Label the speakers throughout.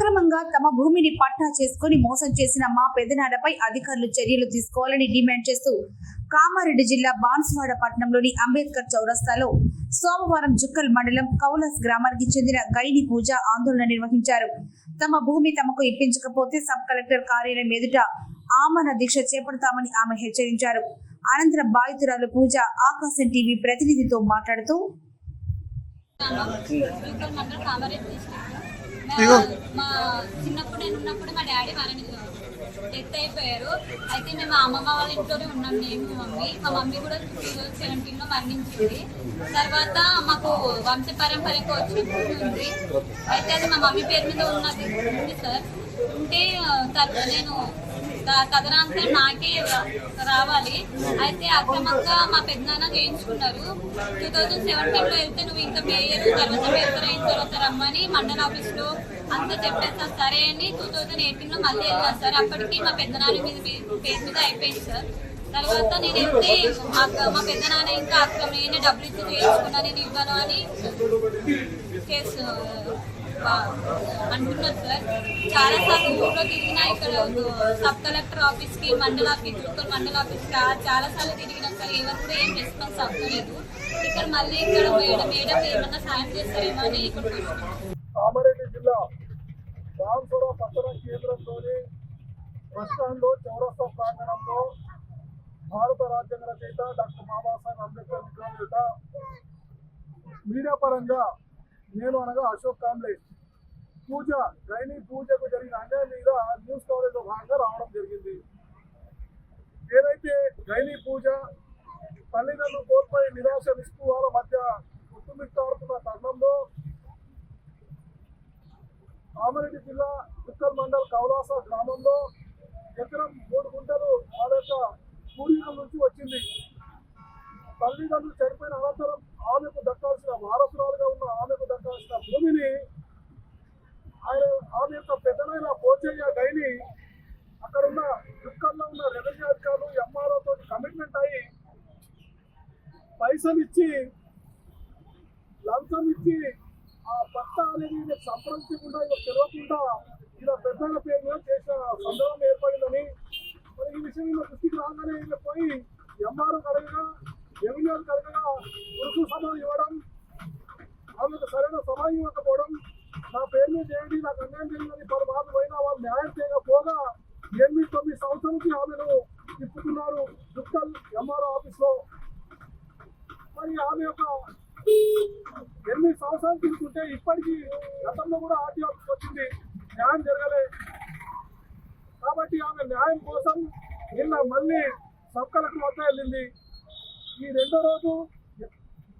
Speaker 1: అక్రమంగా తమ భూమిని పట్టా చేసుకుని మోసం చేసిన మా పెదనాడపై అధికారులు చర్యలు తీసుకోవాలని డిమాండ్ చేస్తూ కామారెడ్డి జిల్లా బాన్స్వాడ పట్టణంలోని అంబేద్కర్ చౌరస్తాలో సోమవారం జుక్కల్ మండలం కౌలస్ గ్రామానికి చెందిన గైని పూజ ఆందోళన నిర్వహించారు. తమ భూమి తమకు ఇప్పించకపోతే సబ్ కలెక్టర్ కార్యాలయం ఎదుట ఆమరణ దీక్ష చేపడతామని ఆమె హెచ్చరించారు. అనంతరం బాధితురాలు పూజ ఆకాశం టీవీ ప్రతినిధితో మాట్లాడుతూ
Speaker 2: ఇగో.
Speaker 3: మా చిన్నప్పుడు నేను ఉన్నప్పుడు మా డాడీ వాళ్ళని డెత్ అయిపోయారు. అయితే మేము అమ్మమ్మ వాళ్ళ ఇంట్లోనే ఉన్నాం నేను మా మమ్మీ. మా మమ్మీ కూడా టూ థౌజండ్ సెవెంటీన్లో మరణించింది. తర్వాత మాకు వంశ పరంపరకు వచ్చిన ఉంది. అయితే అది మా మమ్మీ పేరు మీద ఉన్నది ఉంది సార్. ఉంటే తర్వాత నేను కథనాంశం నాకే రా- రావాలి. అయితే అక్రమంగా మా పెద్దనాన్న చేయించుకున్నారు. టూ థౌజండ్ సెవెంటీన్లో వెళ్తే నువ్వు ఇంకా మేయర్ తర్వాత మేయర్ అయిన తర్వాత రమ్మని మండల ఆఫీస్లో అంతా చెప్పేసారు సరే అని టూ థౌజండ్ ఎయిటీన్లో మళ్ళీ వెళ్ళాను సార్. అప్పటికి మా పెద్దనాన్న మీద పేరు మీద అయిపోయింది సార్. తర్వాత నేను వెళ్తే మా- మా పెద్దనాన్న ఇంకా అక్రమం నేనే డబ్బులు ఇచ్చి చేయించుకున్నా నేను ఇవ్వను అని కేసు అంటున్నారు సార్. చాలా సార్లు ఊళ్ళో తిరిగినా ఇక్కడ సబ్ కలెక్టర్ ఆఫీస్కి మండల ఆఫీస్ లోకల్ మండల ఆఫీస్కి చాలా సార్లు తిరిగినాం సార్. ఎవరు కూడా ఏం రెస్పాన్స్ అవ్వలేదు. ఇక్కడ మళ్ళీ ఇక్కడ మేడం మేడం ఏమన్నా సాయం చేస్తారేమో అని ఇక్కడికి
Speaker 2: కామారెడ్డి జిల్లా రాంపుర పట్టణ కేంద్రంలోని బస్టాండ్లో చౌరస్తా ప్రాంగణంలో భారత రాజ్యాంగ రచయిత డాక్టర్ బాబాసాహెబ్ అంబేద్కర్ విగ్రహం మీడియా పరంగా నేను అనగా అశోక్ కాంబ్లే. పూజ గైని పూజకు జరిగిన అన్యాయం మీద న్యూస్ కవరేజ్లో భాగంగా రావడం జరిగింది. ఏదైతే గైని పూజ తల్లిదండ్రులు కోల్పోయి నిరాశ నిస్పృహాల మధ్య కుటుంబిస్తాడుతున్న తరుణంలో కామారెడ్డి జిల్లా ఉత్తర్ మండల్ కౌలాస గ్రామంలో ఎకరం మూడు గుంటలు వాళ్ళ యొక్క పూర్వీకుల నుంచి వచ్చింది. తల్లిదండ్రులు చనిపోయిన అనంతరం ఆమెకు దక్కాల్సిన వారసురాలుగా ఉన్న ఆమెకు దక్కాల్సిన భూమిని ఆయన ఆమె యొక్క పెద్దనైన పోచయ్య గైని అక్కడ ఉన్న చుక్కల్లో ఉన్న రెవెన్యూ అధికారులు ఎంఆర్ఓ తోటి కమిట్మెంట్ అయ్యి పైసలు ఇచ్చి లంచం ఇచ్చి ఆ పట్ట అనేది సంప్రదించకుండా ఇలా తెలియకుండా ఇలా పెద్దల పేరు మీద చేసిన సందర్భం ఏర్పడిందని మరి ఈ విషయం ఇలా దృష్టికి రాగానే ఈయన పోయి ఎంఆర్ఓ కడగగా రెవెన్యూ కడగగా గురుకు సభ ఇవ్వడం ఆమెకు సరైన సమాయం ఇవ్వకపోవడం నా పేరు మీద చేయండి నాకు అన్యాయం జరిగిందని పలు మార్లు పోయినా వాళ్ళు న్యాయం చేయకపోగా ఎనిమిది తొమ్మిది సంవత్సరాలకి ఆమెను తిప్పుతున్నారు దుక్కల్ ఎంఆర్ఓ ఆఫీస్లో మరి ఆమె యొక్క ఒకసారి తీసుకుంటే ఇప్పటికీ గతంలో కూడా ఆర్టీ ఆఫీస్ వచ్చింది. న్యాయం జరగలే. కాబట్టి ఆమె న్యాయం కోసం నిన్న మళ్ళీ సబ్ కలెక్టర్ వద్ద వెళ్ళింది. ఈ రెండో రోజు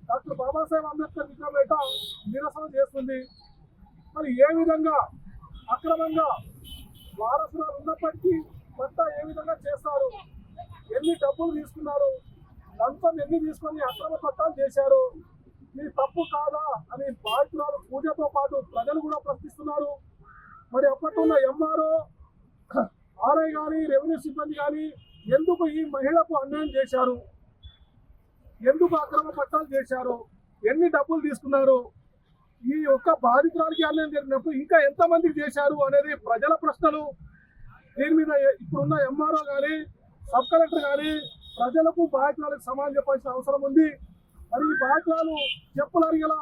Speaker 2: డాక్టర్ బాబాసాహెబ్ అంబేద్కర్ విగ్రహం నిరసన చేస్తుంది. మరి ఏ విధంగా అక్రమంగా వారసురాలు ఉన్నప్పటికీ పట్టా ఏ విధంగా చేస్తారు? ఎన్ని డబ్బులు తీసుకున్నారు? లంచం ఎన్ని తీసుకొని అక్రమ పట్టాలు చేశారు? మీరు తప్పు కాదా అని బాధితురాలు పూజతో పాటు ప్రజలు కూడా ప్రశ్నిస్తున్నారు. మరి అప్పట్లో ఉన్న ఎంఆర్ఓ ఆర్ఐ కానీ రెవెన్యూ సిబ్బంది కానీ ఎందుకు ఈ మహిళకు అన్యాయం చేశారు? ఎందుకు అక్రమ పట్టాలు చేశారు? ఎన్ని డబ్బులు తీసుకున్నారు? ఈ ఒక్క బాధితురాలకి అన్యాయం జరిగినప్పుడు ఇంకా ఎంతమందికి చేశారు అనేది ప్రజల ప్రశ్నలు. దీని మీద ఇప్పుడున్న ఎంఆర్ఓ కానీ సబ్ కలెక్టర్ కానీ ప్రజలకు బాధితురాలకు సమాధానం చెప్పాల్సిన అవసరం ఉంది. మరి ఈ బాధితురాలు చెప్పులు అడిగేలా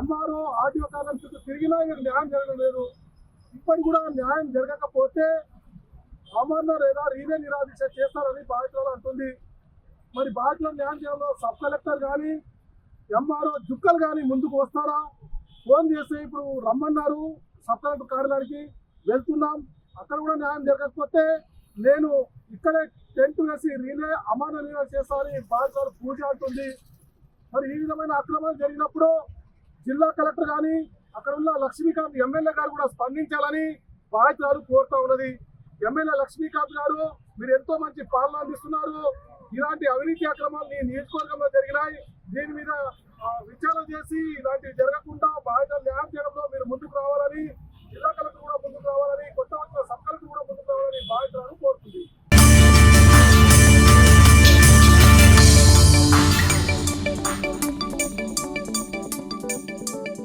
Speaker 2: ఎంఆర్ఓ ఆర్డీఓ కాలం చుట్టూ తిరిగినా ఇక్కడ న్యాయం జరగడం లేదు. ఇప్పటికి కూడా న్యాయం జరగకపోతే అమరణ లేదా రీదే నిరాదీక్ష చేస్తారని బాధితురాలు అంటుంది. మరి బాధితులను న్యాయం చేయడంలో సబ్ కలెక్టర్ కానీ ఎంఆర్ఓ జుక్కలు కానీ ముందుకు వస్తారా? ఫోన్ చేస్తే ఇప్పుడు రమ్మన్నారు సబ్ కలెక్టర్ కార్యాలయానికి. వెళ్తున్నాం. అక్కడ కూడా న్యాయం జరగకపోతే నేను ఇక్కడే టెంట్ వేసి రీలే అమర్న రీలే చేస్తామని బాధితులు పూజ అంటుంది. మరి ఈ విధమైన అక్రమాలు జరిగినప్పుడు జిల్లా కలెక్టర్ కానీ అక్కడ ఉన్న లక్ష్మీకాంత్ ఎమ్మెల్యే గారు కూడా స్పందించాలని బాధితురాలు కోరుతా ఉన్నది. ఎమ్మెల్యే లక్ష్మీకాంత్ గారు మీరు ఎంతో మంచి పాలన అందిస్తున్నారు. ఇలాంటి అవినీతి అక్రమాలు మీ నియోజకవర్గంలో జరిగినాయి. దీని మీద విచారణ చేసి ఇలాంటివి జరగ